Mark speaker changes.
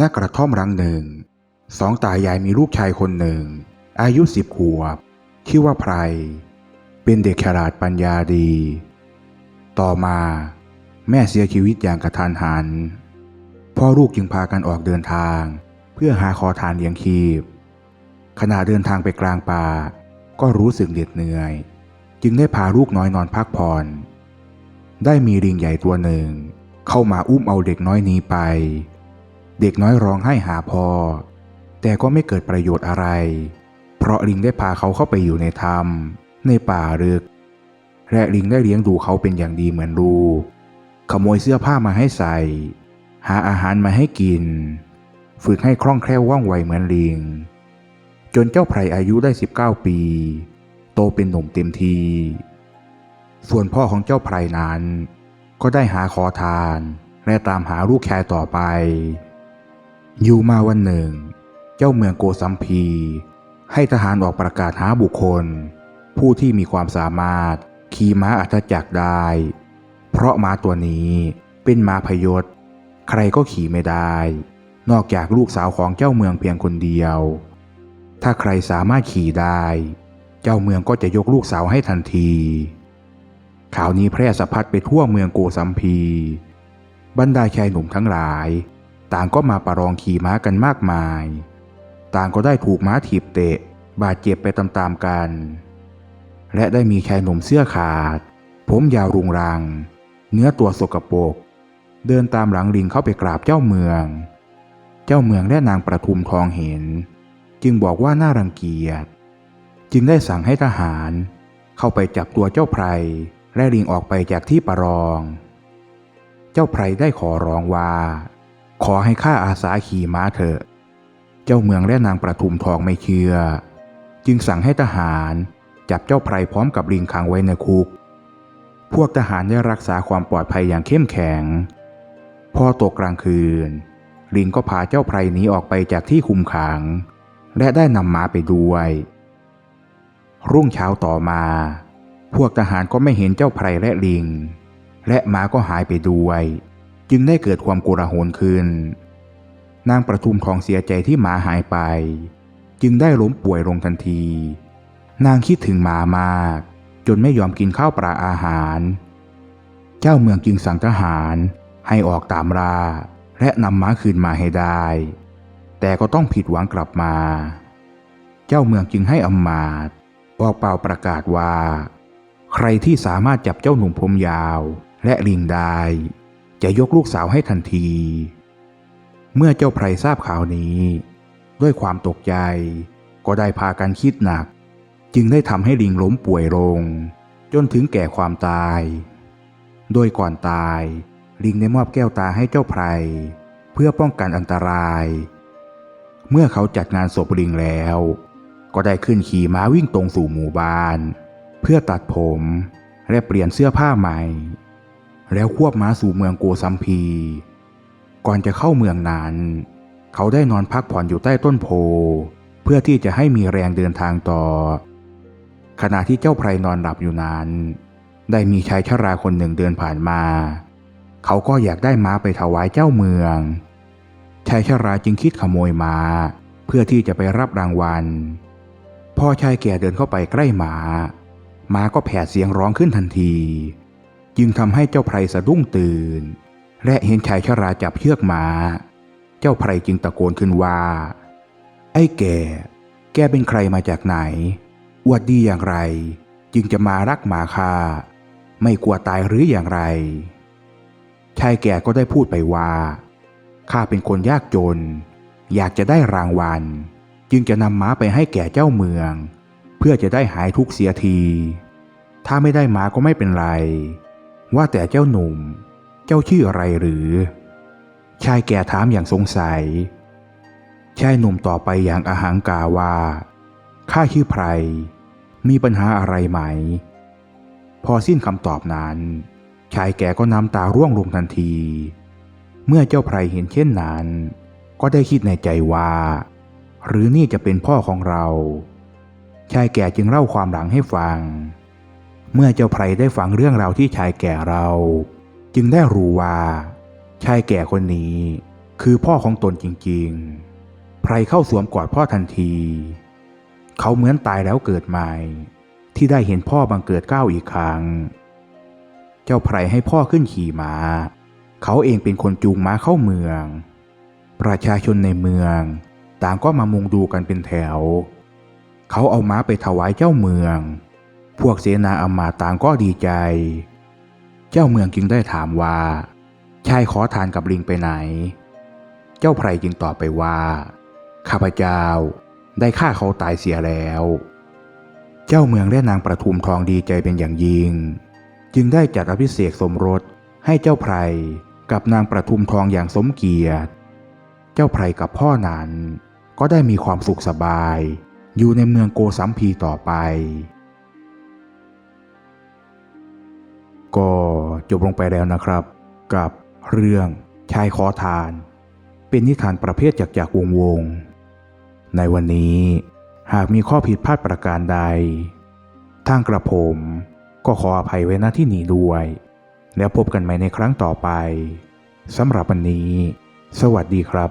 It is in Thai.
Speaker 1: ณกระท่อมรังหนึ่ง สองตายายมีลูกชายคนหนึ่ง อายุสิบขวบ ชื่อว่าไพร เป็นเด็กฉลาดปัญญาดี ต่อมา แม่เสียชีวิตอย่างกระทันหัน พ่อลูกจึงพากันออกเดินทาง เพื่อหาขอทานเลี้ยงชีพ ขณะเดินทางไปกลางป่า ก็รู้สึกเหน็ดเหนื่อย จึงได้พาลูกน้อยนอนพักผ่อน ได้มีลิงใหญ่ตัวหนึ่ง เข้ามาอุ้มเอาเด็กน้อยนี้ไป เด็กน้อยร้องไห้หาพ่อแต่ก็ไม่เกิดประโยชน์อะไร เพราะลิงได้พาเขาเข้าไปอยู่ในถ้ำในป่าลึก และลิงได้เลี้ยงดูเขาเป็นอย่างดีเหมือนลูก ขโมยเสื้อผ้ามาให้ใส่ หาอาหารมาให้กิน ฝึกให้คล่องแคล่วว่องไวเหมือนลิง จนเจ้าไพรอายุได้ 19 ปี โตเป็นหนุ่มเต็มที ส่วนพ่อของเจ้าไพรนั้น ก็ได้หาขอทาน และตามหาลูกชายต่อไป อยู่มาวันหนึ่ง เจ้าเมืองโกสัมพี ให้ทหารออกประกาศหาบุคคล ผู้ที่มีความสามารถขี่ม้าอัศจักรได้ เพราะม้าตัวนี้เป็นม้าพยศ ใครก็ขี่ไม่ได้ นอกจากลูกสาวของเจ้าเมืองเพียงคนเดียว ถ้าใครสามารถขี่ได้ เจ้าเมืองก็จะยกลูกสาวให้ทันที ข่าวนี้แพร่สะพัดไปทั่วเมืองโกสัมพี บรรดาชายหนุ่มทั้งหลาย ต่างก็มาประลองขี่ม้ากันมากมาย ต่างก็ได้ถูกม้าถีบเตะ บาดเจ็บไปตามๆกัน และได้มีชายหนุ่มเสื้อขาด ผมยาวรุงรัง เนื้อตัวสกปรกเดินตามหลังลิงเข้าไปกราบเจ้าเมือง เจ้าเมืองและนางประทุมทองเห็น จึงบอกว่าน่ารังเกียจ จึงได้สั่งให้ทหาร เข้าไปจับตัวเจ้าไพรและลิงออกไปจากที่ประลอง เจ้าไพรได้ขอร้องว่า ขอให้ข้าอาสาขี่ม้าเถอะ เจ้าเมืองและนางประทุมทองไม่เชื่อ จึงสั่งให้ทหารจับเจ้าไพรพร้อมกับลิงขังไว้ในคุก พวกทหารได้รักษาความปลอดภัยอย่างเข้มแข็ง พอตกกลางคืน ลิงก็พาเจ้าไพรหนีออกไปจากที่คุมขัง และได้นำม้าไปด้วย รุ่งเช้าต่อมา พวกทหารก็ไม่เห็นเจ้าไพรและลิง และม้าก็หายไปด้วย จึงได้เกิดความโกลาหลขึ้น นางประทุมทองเสียใจที่หมาหายไป จึงได้ล้มป่วยลงทันที นางคิดถึงหมามาก จนไม่ยอมกินข้าวปลาอาหาร เจ้าเมืองจึงสั่งทหารให้ออกตามล่าและนำม้าคืนมาให้ได้ แต่ก็ต้องผิดหวังกลับมา เจ้าเมืองจึงให้อำมาต์ออกเป่าประกาศว่า ใครที่สามารถจับเจ้าหนุ่มผมยาวและลิงได้ จะยกลูกสาวให้ทันที เมื่อเจ้าไพรทราบข่าวนี้ ด้วยความตกใจ ก็ได้พากันคิดหนัก จึงได้ทำให้ลิงล้มป่วยลง จนถึงแก่ความตาย โดยก่อนตาย ลิงได้มอบแก้วตาให้เจ้าไพร เพื่อป้องกันอันตราย เมื่อเขาจัดงานศพลิงแล้ว ก็ได้ขึ้นขี่ม้าวิ่งตรงสู่หมู่บ้าน เพื่อตัดผมและเปลี่ยนเสื้อผ้าใหม่ แล้วควบม้าสู่เมืองโกสัมพี ก่อนจะเข้าเมืองนั้น เขาได้นอนพักผ่อนอยู่ใต้ต้นโพ เพื่อที่จะให้มีแรงเดินทางต่อ ขณะที่เจ้าไพรนอนหลับอยู่นั้น ได้มีชายชราคนหนึ่งเดินผ่านมา เขาก็อยากได้ม้าไปถวายเจ้าเมือง ชายชราจึงคิดขโมยม้า เพื่อที่จะไปรับรางวัลพอชายแก่เดินเข้าไปใกล้หมาม้าก็แผดเสียงร้องขึ้นทันที จึงทำให้เจ้าไพรสะดุ้งตื่น และเห็นชายชราจับเชือกมา เจ้าไพรจึงตะโกนขึ้นว่า ไอ้แก่แกเป็นใครมาจากไหนอวดดีอย่างไร จึงจะมารักหมาข้าไม่กลัวตายหรืออย่างไร ชายแก่ก็ได้พูดไปว่าข้าเป็นคนยากจน อยากจะได้รางวัล จึงจะนำม้าไปให้แก่เจ้าเมือง เพื่อจะได้หายทุกข์เสียที ถ้าไม่ได้ม้าก็ไม่เป็นไร ว่าแต่เจ้าหนุ่ม เจ้าชื่ออะไรหรือ ชายแก่ถามอย่างสงสัย ชายหนุ่มต่อไปอย่างอาหังกาว่า ข้าชื่อไพร มีปัญหาอะไรไหม พอสิ้นคำตอบนั้น ชายแก่ก็น้ำตาร่วงลงทันที เมื่อเจ้าไพรเห็นเช่นนั้น ก็ได้คิดในใจว่า หรือนี่จะเป็นพ่อของเรา ชายแก่จึงเล่าความหลังให้ฟัง เมื่อเจ้าไพรได้ฟังเรื่องราวที่ชายแก่เรา จึงได้รู้ว่า ชายแก่คนนี้ คือพ่อของตนจริงๆ ไพรเข้าสวมกอดพ่อทันที เขาเหมือนตายแล้วเกิดใหม่ ที่ได้เห็นพ่อบังเกิดก้าวอีกครั้ง เจ้าไพรให้พ่อขึ้นขี่ม้า เขาเองเป็นคนจูงม้าเข้าเมือง ประชาชนในเมือง ต่างก็มามุงดูกันเป็นแถว เขาเอาม้าไปถวายเจ้าเมือง พวกเสนาอามาต่างก็ดีใจ เจ้าเมืองจึงได้ถามว่า ชายขอทานกับลิงไปไหน เจ้าไพรจึงตอบไปว่า ข้าพเจ้าได้ฆ่าเขาตายเสียแล้ว เจ้าเมืองและนางประทุมทองดีใจเป็นอย่างยิ่ง จึงได้จัดอภิเษกสมรสให้เจ้าไพรกับนางประทุมทองอย่างสมเกียรติ เจ้าไพรกับพ่อนั้นก็ได้มีความสุขสบาย อยู่ในเมืองโกสัมพีต่อไป ก็จบลงไปแล้วนะครับ กับเรื่องชายขอทาน เป็นนิทานประเภทจากจากวงวงๆในวันนี้หากมีข้อผิดพลาดประการใด ทางกระผมก็ขออภัยไว้ณที่นี้ด้วย แล้วพบกันใหม่ในครั้งต่อไปสำหรับวันนี้ สวัสดีครับ